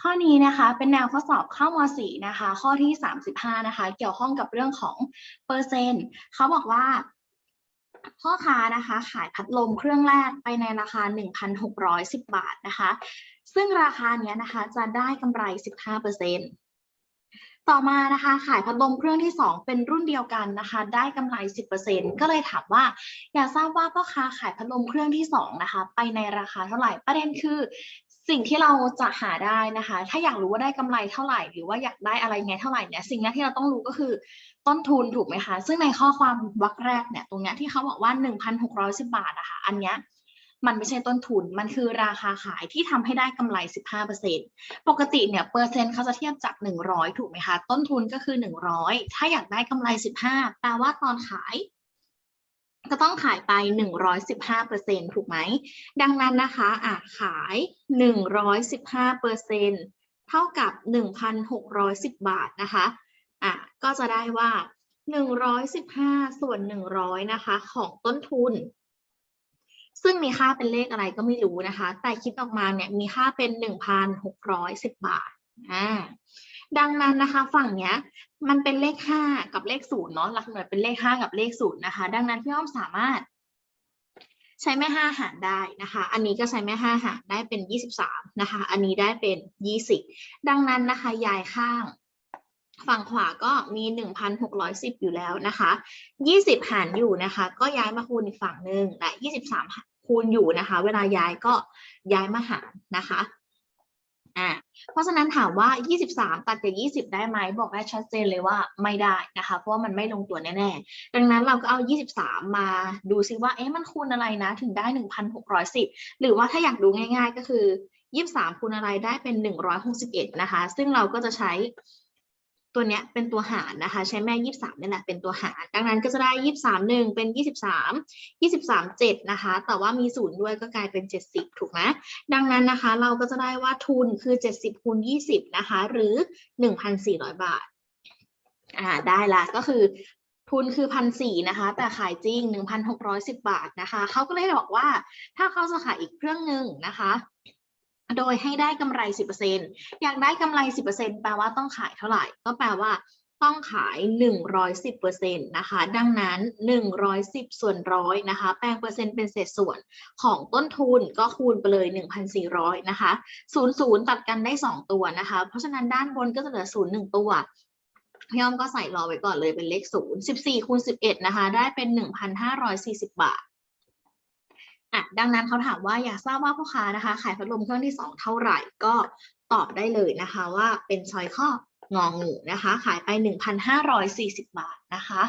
ข้อนี้นะคะเป็นแนวข้อสอบข้อม .4 นะคะ ข้อที่ 35 นะคะ เกี่ยวข้องกับเรื่องของเปอร์เซ็นต์เขาบอกว่า พ่อค้านะคะ ขายพัดลมเครื่องแรกไปในราคา 1,610 บาทนะคะ ซึ่งราคาเนี้ยนะคะจะได้กำไร 15%ต่อมานะคะ ขายพัดลมเครื่องที่ 2 เป็นรุ่นเดียวกันนะคะ ได้กำไร 10%ก็เลยถามว่า อยากทราบว่าพ่อค้าขายพัดลมเครื่องที่ 2 นะคะ ไปในราคาเท่าไหร่ประเด็นคือ สิ่งที่เราจะหาได้นะคะ ถ้าอยากรู้ว่าได้กำไรเท่าไหร่ หรือว่าอยากได้อะไรไงเท่าไหร่เนี่ย สิ่งแรกที่เราต้องรู้ก็คือต้นทุนถูกไหมคะ ซึ่งในข้อความวรรคแรกเนี่ย ตรงเนี้ยที่เขาบอกว่า 1,610 บาทอะคะอันเนี้ยมันไม่ใช่ต้นทุน มันคือราคาขายที่ทำให้ได้กำไร 15%ปกติเนี่ยเปอร์เซ็นต์เขาจะเทียบจาก 100 ถูกไหมคะ ต้นทุนก็คือ 100 ถ้าอยากได้กำไร 15 แปลว่าตอนขาย ก็ต้องขายไป 115%ถูกไหม ดังนั้นนะคะอะขาย 115%เท่ากับ 1,610 บาทนะคะอะก็จะได้ว่า 115 ส่วน 100 นะคะ ของต้นทุน ซึ่งมีค่าเป็นเลขอะไรก็ไม่รู้นะคะ แต่คิดออกมาเนี่ยมีค่าเป็น 1,610 บาท อ่าดังนั้นนะคะฝั่งเนี้ยมันเป็นเลข5กับเลข0เนาะหลักหน่วยเป็นเลข5กับเลข0นย์นะคะ ดังนั้นพี่อ้อมสามารถ ใช้แม่5หารได้นะคะ อันนี้ก็ใช้แม่5หารได้เป็น23นะคะ อันนี้ได้เป็น20ดังนั้นนะคะย้ายข้าง ฝั่งขวาก็มี1,610อยู่แล้วนะคะ20หารอยู่นะคะ ก็ย้ายมาคูณอีกฝั่งหนึ่งและ23คูณอยู่นะคะ เวลาย้ายก็ย้ายมาหารนะคะ อ่าเพราะฉะนั้นถามว่า 23 ตัดจาก 20 ได้ไหมบอกได้ชัดเจนเลยว่าไม่ได้นะคะ เพราะว่ามันไม่ลงตัวแน่ๆ ดังนั้นเราก็เอา 23 มาดูซิว่าเอ๊ะมันคูณอะไรนะ ถึงได้ 1,610 หรือว่าถ้าอยากดูง่ายๆก็คือ 23 คูณอะไรได้เป็น 161 นะคะ ซึ่งเราก็จะใช้ ตัวเนี้ยเป็นตัวหารนะคะ ใช้แม่ 23นี่แหละเป็นตัวหาร ดังนั้นก็จะได้ 23 1 เป็น 23 23 7 นะคะ แต่ว่ามีศูนย์ด้วยก็กลายเป็น 70 ถูกไหมดังนั้นนะคะ เราก็จะได้ว่าทุนคือ 70คูณ20 นะคะ หรือ 1,400 บาทอ่าได้ละก็คือทุนคือพันสี่นะคะ แต่ขายจริง 1,610 บาทนะคะ เขาก็เลยบอกว่าถ้าเขาจะขายอีกเครื่องหนึ่งนะคะ โดยให้ได้กำไร 10%อยากได้กำไร 10%แปลว่าต้องขายเท่าไหร่ ก็แปลว่าต้องขาย 110%นะคะ ดังนั้น 110 ส่วนร้อยนะคะ แปลงเปอร์เซ็นต์เป็นเศษส่วนของต้นทุนก็คูณไปเลย 1,400 นะคะ 00 ตัดกันได้ 2 ตัวนะคะ เพราะฉะนั้นด้านบนก็จะเหลือ 0 1 ตัวพี่อ้อมก็ใส่รอไว้ก่อนเลยเป็นเลข 0 14คูณ11 นะคะ ได้เป็น 1,540 บาท อะดังนั้นเขาถามว่าอยากทราบว่าพ่อค้านะคะ ขายพัดลมเครื่องที่ 2 เท่าไหร่ก็ตอบได้เลยนะคะว่าเป็นชอยข้ององูนะคะ ขายไป 1,540 บาทนะคะ